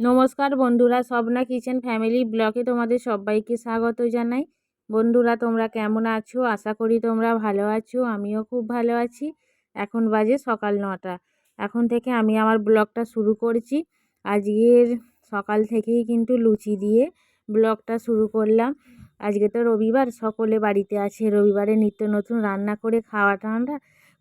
নমস্কার বন্ধুরা, Swapna kitchen family ব্লগে তোমাদের সবাইকে স্বাগত জানাই। বন্ধুরা, তোমরা কেমন আছো? আশা করি তোমরা ভালো আছো, আমিও খুব ভালো আছি। এখন বাজে সকাল নটা। এখন থেকে আমি আমার ব্লগটা শুরু করছি। আজকের সকাল থেকেই কিন্তু লুচি দিয়ে ব্লগটা শুরু করলাম। আজকে তো রবিবার, সকলে বাড়িতে আছে। রবিবারে নিত্য নতুন রান্না করে খাওয়া টান্না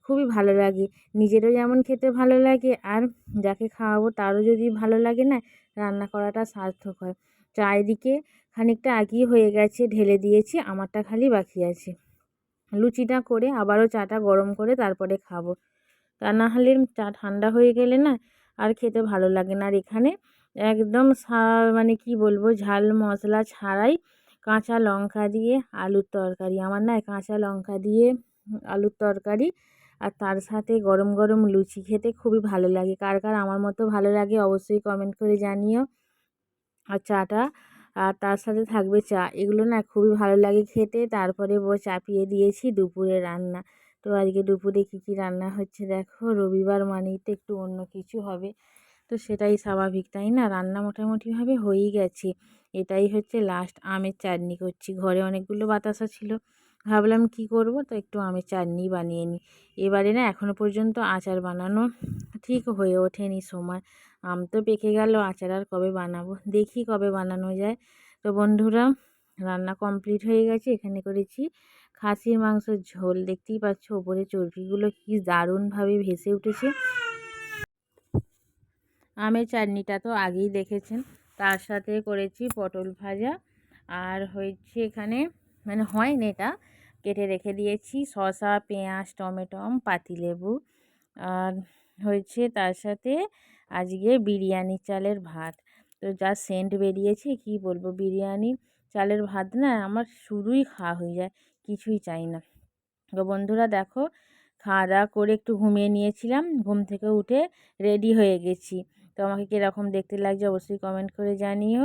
খুবই ভালো লাগে। নিজেরও যেমন খেতে ভালো লাগে আর যাকে খাওয়াবো তারও যদি ভালো লাগে না, রান্না করাটা সার্থক হয়। চা এদিকে খানিকটা আগেই হয়ে গেছে, ঢেলে দিয়েছি, আমারটা খালি বাকি আছে। লুচিটা করে আবারও চাটা গরম করে তারপরে খাব। তা না হলে চা ঠান্ডা হয়ে গেলে না আর খেতে ভালো লাগে না। আর এখানে একদম মানে কি বলব, ঝাল মশলা ছাড়াই কাঁচা লঙ্কা দিয়ে আলুর তরকারি। আমার না কাঁচা লঙ্কা দিয়ে আলুর তরকারি আর তার সাথে গরম গরম লুচি খেতে খুবই ভালো লাগে। কার কার আমার মতো ভালো লাগে অবশ্যই কমেন্ট করে জানিও। আর চাটা, আর তার সাথে থাকবে চা। এগুলো না খুবই ভালো লাগে খেতে। তারপরে চাপিয়ে দিয়েছি দুপুরে রান্না। তো আজকে দুপুরে কী কী রান্না হচ্ছে দেখো? রবিবার মানেই তো একটু অন্য কিছু হবে। তো সেটাই স্বাভাবিক, তাই না? রান্না মোটামুটিভাবে হয়েই গেছে। এটাই হচ্ছে লাস্ট আমের চাটনি করছি। ঘরে অনেকগুলো বাতাসা ছিল। ভাবলাম কি করব? তো একটু আমের চাটনি বানিয়ে নিই। এবারে না এখনও পর্যন্ত আচার বানানো ঠিক হয়ে ওঠেনি সময়। আম তো পেকে গেল, আচার আর কবে বানাবো? দেখি কবে বানানো যায়। তো বন্ধুরা, রান্না কমপ্লিট হয়ে গেছে, এখানে করেছি খাসির মাংসের ঝোল। দেখতেই পাচ্ছ ওপরে চর্বিগুলো কি দারুণভাবে ভেসে উঠেছে। আমের চাটনিটা তো আগেই দেখেছেন। তার সাথে করেছি পটল ভাজা। আর হয়েছে এখানে মানে হয়নি এটা। কেটে রেখে দিয়েছি। শসা, পেঁয়াজ, টমেটো পাতিলেবু। আর হয়েছে তার সাথে আজকে বিরিয়ানি চালের ভাত। তো যা সেন্ট বেরিয়েছে, কি বলব? বিরিয়ানি চালের ভাত না আমার শুরুই খাওয়া হয়ে যায়, কিছুই চাই না। তো বন্ধুরা দেখো, খাওয়া দাওয়া করে একটু ঘুমিয়ে নিয়েছিলাম, ঘুম থেকে উঠে রেডি হয়ে গেছি। তো আমাকে কীরকম দেখতে লাগছে অবশ্যই কমেন্ট করে জানিও।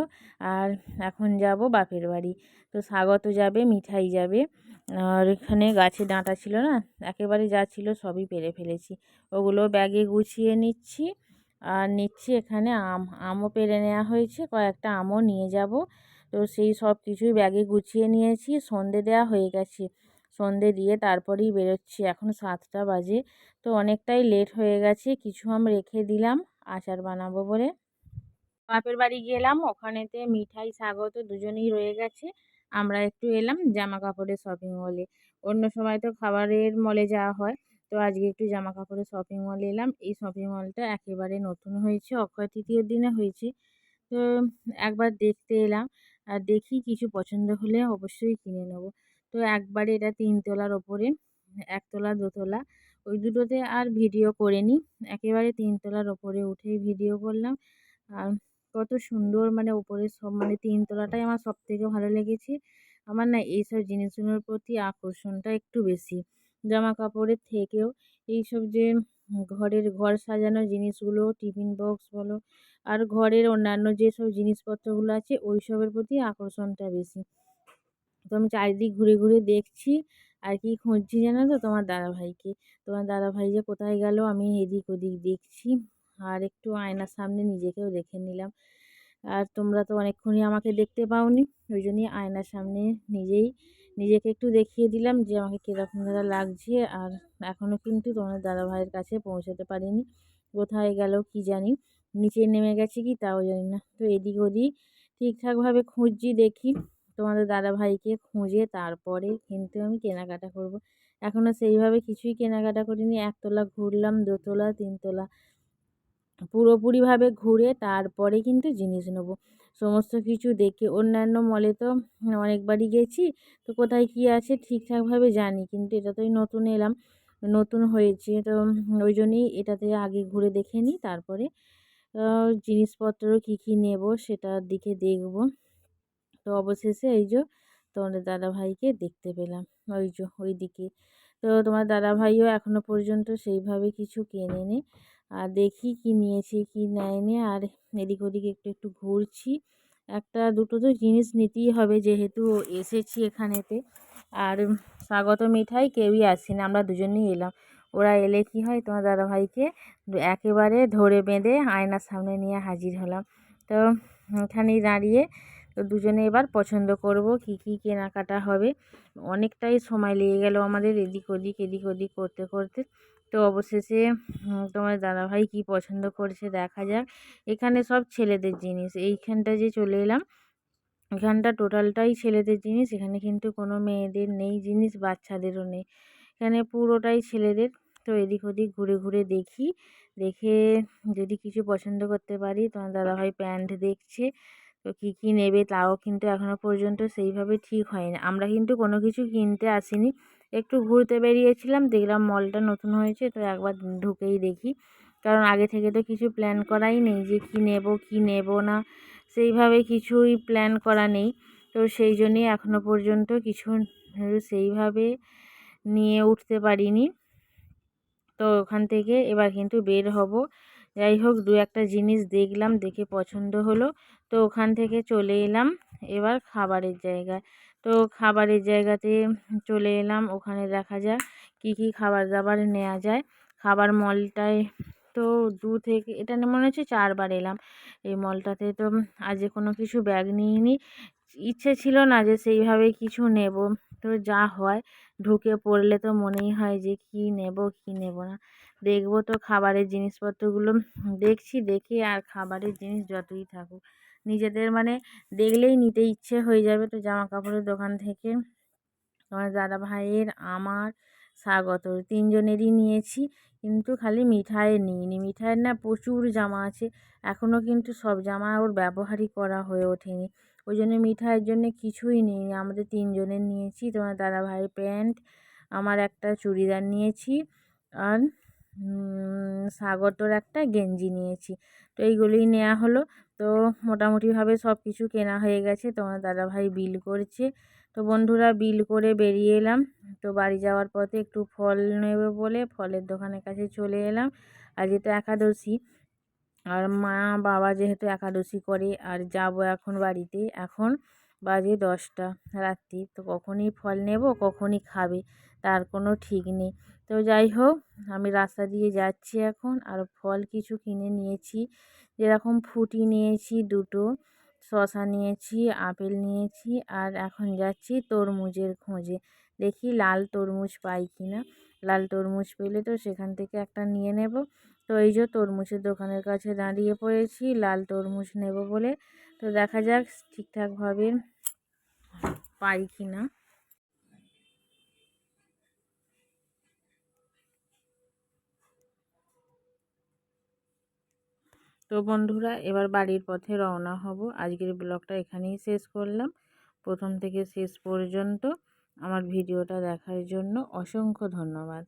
আর এখন যাব বাপের বাড়ি। তো স্বাগত যাবে, মিঠাই যাবে। আর এখানে গাছে ডাঁটা ছিল না, একেবারে যা ছিল সবই পেরে ফেলেছি। ওগুলো ব্যাগে গুছিয়ে নিচ্ছি। আর নিচ্ছি এখানে আম, আমও পেরে নেওয়া হয়েছে, কয়েকটা আমও নিয়ে যাব। তো সেই সব কিছুই ব্যাগে গুছিয়ে নিয়েছি, সন্ধে দেওয়া হয়ে গেছে। সন্ধে দিয়ে তারপরেই বেরোচ্ছি, এখন সাতটা বাজে। তো অনেকটাই লেট হয়ে গেছে, কিছু আম রেখে দিলাম। আচার বানাবো বলে। বাপের বাড়ি গেলাম, ওখানেতে মিঠাই, স্বাগত দুজনেই রয়ে গেছে। আমরা একটু এলাম জামা কাপড়ের শপিং মলে অন্য সময় তো খাবারের মলে যাওয়া হয়, তো আজকে একটু জামা কাপড়ের শপিং মলে এলাম। এই শপিং মলটা একেবারে নতুন হয়েছে, অক্ষয় তৃতীয় দিনে হয়েছে। তো একবার দেখতে এলাম, আর দেখি কিছু পছন্দ হলে অবশ্যই কিনে নেব। তো একবারে এটা তিনতলার ওপরে, একতলা, দোতলা ওই দুটোতে আর ভিডিও করিনি। একেবারে তিনতলার ওপরে উঠেই ভিডিও করলাম। আর কত সুন্দর মানে ওপরে সব মানে তিনতলাটাই আমার সব থেকে ভালো লেগেছে। আমার না এইসব জিনিসগুলোর প্রতি আকর্ষণটা একটু বেশি। জামা কাপড়ের থেকেও এইসব যে ঘরের ঘর সাজানোর জিনিসগুলো, টিফিন বক্স বলো, আর ঘরের অন্যান্য যেসব জিনিসপত্রগুলো আছে ওই সবের প্রতি আকর্ষণটা বেশি। তো আমি চারিদিক ঘুরে ঘুরে দেখছি। আর কি খুঁজছি জানো তো? তোমার দাদাভাইকে। তোমার দাদাভাই যে কোথায় গেল আমি এদিক ওদিক দেখছি। আর একটু আয়নার সামনে নিজেকেও দেখে নিলাম। আর তোমরা তো অনেকক্ষণই আমাকে দেখতে পাওনি। ওই জন্যই আয়নার সামনে নিজেই নিজেকে একটু দেখিয়ে দিলাম যে আমাকে কীরকম দাদা লাগছে। আর এখনও কিন্তু তোমার দাদাভাইয়ের কাছে পৌঁছাতে পারিনি। কোথায় গেল কি জানি? নিচে নেমে গেছে কি তাও জানি না। তো এদিক ওদিক ঠিকঠাকভাবে খুঁজছি দেখি। তোমাদের দাদাভাইকে খুঁজে তারপরে কিন্তু আমি কেনাকাটা করব। এখনও সেইভাবে কিছুই কেনাকাটা করিনি। একতলা ঘুরলাম, দোতলা, তিনতলা, পুরোপুরিভাবে ঘুরে তারপরে কিন্তু জিনিস নেব। সমস্ত কিছু দেখে অন্যান্য মলে তো অনেকবারই গেছি, তো কোথায় কী আছে ঠিকঠাকভাবে জানি, কিন্তু এটাতেই নতুন এলাম, নতুন হয়েছে, তো ওই জন্যই এটাতে আগে ঘুরে দেখে নিই, তারপরে জিনিসপত্র কী কী নেব সেটার দিকে দেখব। তো অবশেষে এই যে তোমাদের দাদাভাইকে দেখতে পেলাম। ওই যে ওই দিকে তো তোমার দাদাভাইও এখনও পর্যন্ত সেইভাবে কিছু কেনেনি। আর দেখি কি নিয়েছে, কি নেয়নি। আর এদিক ওদিক একটু একটু ঘুরছি। একটা, দুটো তো জিনিস নিতেই হবে যেহেতু এসেছি এখানেতে। আর স্বাগত মিঠাই কেউই আসেনি, আমরা দুজনেই এলাম। ওরা এলে কি হয়, তোমার দাদাভাইকে একেবারে ধরে বেঁধে আয়নার সামনে নিয়ে হাজির হলাম। তো এখানেই দাঁড়িয়ে তো দুজনে এবার পছন্দ করব কি কি কেনাকাটা হবে। অনেকটাই সময় লেগে গেল আমাদের এদিক ওদিক এদিক ওদিক করতে করতে। তো অবশেষে তোমার দাদাভাই কি পছন্দ করেছে দেখা যাক। এখানে সব ছেলেদের জিনিস। এইখানটা যে চলে এলাম, এখানটা টোটালটাই ছেলেদের জিনিস। এখানে কিন্তু কোনো মেয়েদের নেই, জিনিস বাচ্চাদেরও নেই। এখানে পুরোটাই ছেলেদের। তো এদিক ওদিক ঘুরে ঘুরে দেখি। দেখে যদি কিছু পছন্দ করতে পারি, তোমার দাদাভাই প্যান্ট দেখছে। তো কী কী নেবে তাও কিন্তু এখনও পর্যন্ত সেইভাবে ঠিক হয়নি। আমরা কিন্তু কোনো কিছু কিনতে আসিনি। একটু ঘুরতে বেরিয়েছিলাম, দেখলাম মলটা নতুন হয়েছে, তো একবার ঢুকেই দেখি। কারণ আগে থেকে তো কিছু প্ল্যান করাই নেই যে কী নেব কী নেব না, সেইভাবে কিছুই প্ল্যান করা নেই। তো সেই জন্যই এখনও পর্যন্ত কিছু সেইভাবে নিয়ে উঠতে পারিনি। তো ওখান থেকে এবার কিন্তু বের হব। যাই হোক, দু একটা জিনিস দেখলাম, দেখে পছন্দ হলো। তো ওখান থেকে চলে এলাম এবার খাবারের জায়গায়। তো খাবারের জায়গাতে চলে এলাম, ওখানে দেখা যাক কী কী খাবার দাবার নেওয়া যায়। খাবার মলটায় তো দু থেকে, এটা মনে হচ্ছে চারবার এলাম। এই মলটাতে তো আজকে কোনো কিছু ব্যাগ নিইনি। ইচ্ছে ছিল না যে সেইভাবে কিছু নেব। তো যা হয়, ঢুকে পড়লে তো মনেই হয় যে কী নেব কী নেব না। দেখব তো খাবারের জিনিসপত্রগুলো। দেখছি, দেখে আর খাবারের জিনিস যতই থাকুক। নিজেদের মানে দেখলেই নিতে ইচ্ছে হয়ে যাবে তো জামা কাপড়ের দোকান থেকে। আমার দাদা ভাইয়ের আমার স্বাগত। তিনজনেরই নিয়েছি, কিন্তু খালি মিঠাইয়ের নিইনি। মিঠাইয়ের না প্রচুর জামা আছে এখনও কিন্তু সব জামা ওর ব্যবহারই করা হয়ে ওঠেনি। ওই জন্য মিঠাইয়ের জন্য কিছুই নিইনি। আমাদের তিনজনের নিয়েছি, তোমার দাদা ভাইয়ের প্যান্ট, আমার একটা চুড়িদার নিয়েছি, আর স্বাগতর একটা গেঞ্জি নিয়েছি। তো এইগুলোই নেওয়া হলো। তো মোটামুটিভাবে সব কিছু কেনা হয়ে গেছে। তোমার দাদাভাই বিল করছে। তো বন্ধুরা, বিল করে বেরিয়ে এলাম। তো বাড়ি যাওয়ার পথে একটু ফল নেবে বলে ফলের দোকানের কাছে চলে এলাম। আর যেটা একাদশী, আর মা বাবা যেহেতু একাদশী করে, আর যাব এখন বাড়িতে, এখন বাজে দশটা রাত্রি। তো কখনই ফল নেব, কখনই খাবে। তার কোনো ঠিক নেই। তো যাই হোক, আমি রাস্তা দিয়ে যাচ্ছি এখন আর ফল কিছু কিনে নিয়েছি। যেরকম ফুটি নিয়েছি, দুটো শশা নিয়েছি, আপেল নিয়েছি আর এখন যাচ্ছি তরমুজের খোঁজে। দেখি লাল তরমুজ পাই কি না। লাল তরমুজ পেলে তো সেখান থেকে একটা নিয়ে নেব। তো এই যে তরমুজের দোকানের কাছে দাঁড়িয়ে পড়েছি, লাল তরমুজ নেব বলে। তো দেখা যাক ঠিকঠাকভাবে পাই কি না। তো বন্ধুরা, এবার বাড়ির পথে রওনা হব। আজকের ব্লগটা এখানেই শেষ করলাম। প্রথম থেকে শেষ পর্যন্ত আমার ভিডিওটা দেখার জন্য অসংখ্য ধন্যবাদ।